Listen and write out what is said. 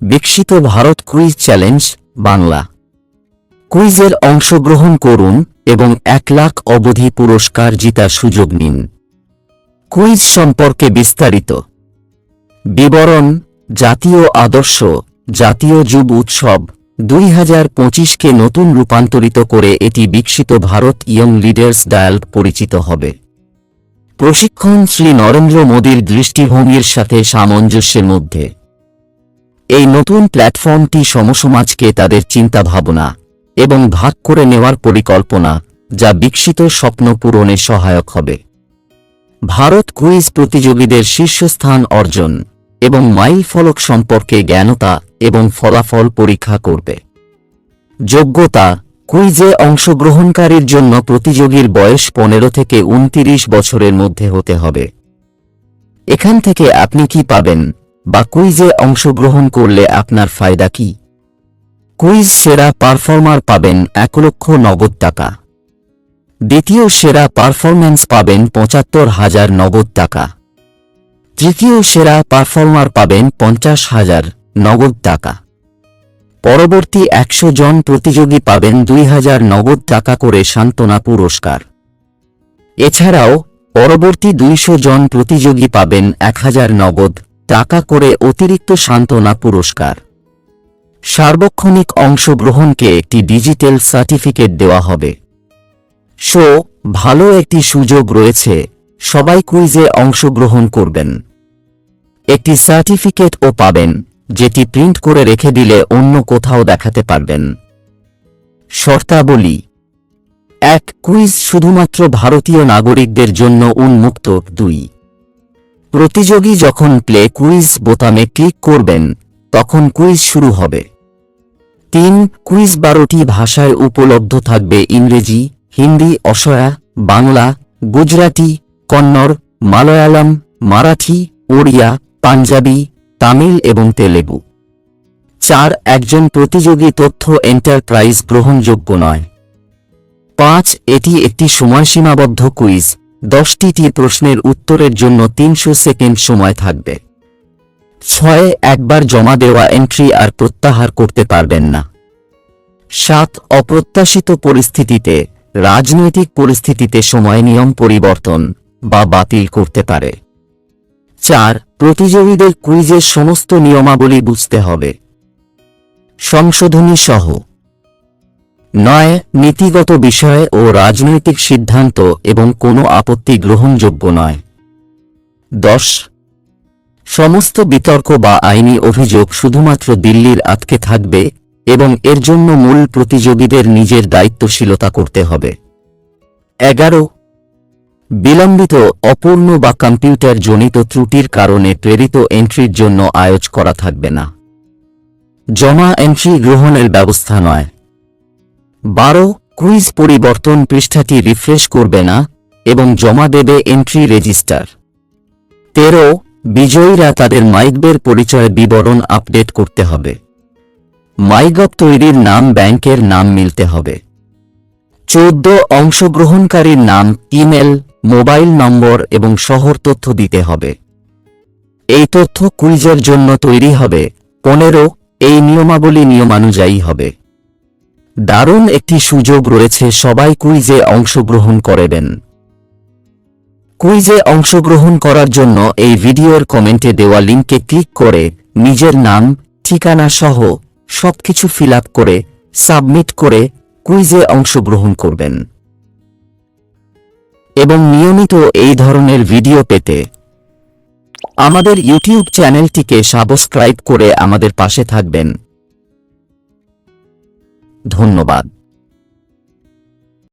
Viksit Bharat quiz challenge Bangla. কুইজের অংশগ্রহণ করুন এবং এক লাখ অবধি পুরস্কার জিতার সুযোগ নিন। কুইজ সম্পর্কে বিস্তারিত। বিবরণ, জাতীয় আদর্শ, জাতীয় যুব উৎসব, দুই হাজার পঁচিশকে নতুন রূপান্তরিত করে এটি বিকশিত ভারত ইয়ং লিডার্স ডায়াল পরিচিত হবে। প্রশিক্ষণ শ্রী নরেন্দ্র মোদীর দৃষ্টিভঙ্গির সাথে সামঞ্জস্যের মধ্যে। এই নতুন প্ল্যাটফর্মটি সমসমাজকে তাদের চিন্তাভাবনা এবং ভাগ করে নেওয়ার পরিকল্পনা যা বিকশিত স্বপ্ন পূরণে সহায়ক হবে। ভারত কুইজ প্রতিযোগীদের শীর্ষস্থান অর্জন এবং মাইল ফলক সম্পর্কে জ্ঞানতা এবং ফলাফল পরীক্ষা করবে। যোগ্যতা কুইজে অংশগ্রহণকারীর জন্য প্রতিযোগীর বয়স পনেরো থেকে উনতিরিশ বছরের মধ্যে হতে হবে। এখান থেকে আপনি কি পাবেন? বা কুইজে অংশগ্রহণ করলে আপনার ফায়দা কি? কুইজ সেরা পারফর্মার পাবেন এক লক্ষ নগদ টাকা। দ্বিতীয় সেরা পারফরম্যান্স পাবেন পঁচাত্তর হাজার নগদ টাকা। তৃতীয় সেরা পারফর্মার পাবেন পঞ্চাশ হাজার নগদ টাকা। পরবর্তী একশো জন প্রতিযোগী পাবেন দুই হাজার নগদ টাকা করে সান্ত্বনা পুরস্কার। এছাড়াও পরবর্তী দুইশো জন প্রতিযোগী পাবেন এক হাজার নগদ টাকা করে অতিরিক্ত সান্ত্বনা পুরস্কার। সার্বক্ষণিক অংশগ্রহণকে একটি ডিজিটাল সার্টিফিকেট দেওয়া হবে। শো, ভালো একটি সুযোগ রয়েছে, সবাই কুইজে অংশগ্রহণ করবেন। একটি সার্টিফিকেটও পাবেন, যেটি প্রিন্ট করে রেখে দিলে অন্য কোথাও দেখাতে পারবেন। শর্তাবলী, এক, কুইজ শুধুমাত্র ভারতীয় নাগরিকদের জন্য উন্মুক্ত। দুই প্রতিযোগী যখন প্লে কুইজ বোতামে ক্লিক করবেন, তখন কুইজ শুরু হবে। তিন কুইজ বারোটি ভাষায় উপলব্ধ থাকবে ইংরেজি, হিন্দি অসয়া বাংলা, গুজরাটি, কন্নড়, মালয়ালম, মারাঠি, ওড়িয়া, পাঞ্জাবি, তামিল এবং তেলেগু। চার, একজন প্রতিযোগী তথ্য এন্টারপ্রাইজ গ্রহণযোগ্য নয়। পাঁচ, এটি একটি সময়সীমাবদ্ধ কুইজ দশটিটি প্রশ্নের উত্তরের জন্য তিনশো সেকেন্ড সময় থাকবে। ছয় একবার জমা দেওয়া এন্ট্রি আর প্রত্যাহার করতে পারবেন না। সাত, অপ্রত্যাশিত পরিস্থিতিতে, রাজনৈতিক পরিস্থিতিতে সময় নিয়ম পরিবর্তন বা বাতিল করতে পারে। চার, প্রতিযোগীদের কুইজের সমস্ত নিয়মাবলী বুঝতে হবে। সংশোধনী সহ নয়, নীতিগত বিষয় ও রাজনৈতিক সিদ্ধান্ত এবং কোনো আপত্তি গ্রহণযোগ্য নয়। দশ, সমস্ত বিতর্ক বা আইনি অভিযোগ শুধুমাত্র দিল্লির আটকে থাকবে এবং এর জন্য মূল প্রতিযোগীদের নিজের দায়িত্বশীলতা করতে হবে। এগারো, বিলম্বিত, অপূর্ণ বা কম্পিউটার জনিত ত্রুটির কারণে প্রেরিত এন্ট্রির জন্য আয়োজ করা থাকবে না। জমা এন্ট্রি গ্রহণের ব্যবস্থা নয়। বারো কুইজ পরিবর্তন পৃষ্ঠাটি রিফ্রেশ করবে না এবং জমা দেবে এন্ট্রি রেজিস্টার। তেরো, বিজয়ীরা তাদের মাইকবের পরিচয় বিবরণ আপডেট করতে হবে। মাইগপ তৈরির নাম ব্যাংকের নাম মিলতে হবে। চৌদ্দ, অংশগ্রহণকারীর নাম ইমেল, মোবাইল নম্বর এবং শহর তথ্য দিতে হবে। এই তথ্য কুইজের জন্য তৈরি হবে। পনেরো, এই নিয়মাবলী নিয়মানুযায়ী হবে। দারুণ একটি সুযোগ রয়েছে, সবাই কুইজে অংশগ্রহণ করবেন কুইজে অংশগ্রহণ করার জন্য এই ভিডিওর কমেন্টে দেওয়া লিঙ্কে ক্লিক করে নিজের নাম, ঠিকানা সহ সবকিছু ফিল করে, সাবমিট করে কুইজে অংশগ্রহণ করবেন। এবং নিয়মিত এই ধরনের ভিডিও পেতে আমাদের ইউটিউব চ্যানেলটিকে সাবস্ক্রাইব করে আমাদের পাশে থাকবেন। ধন্যবাদ।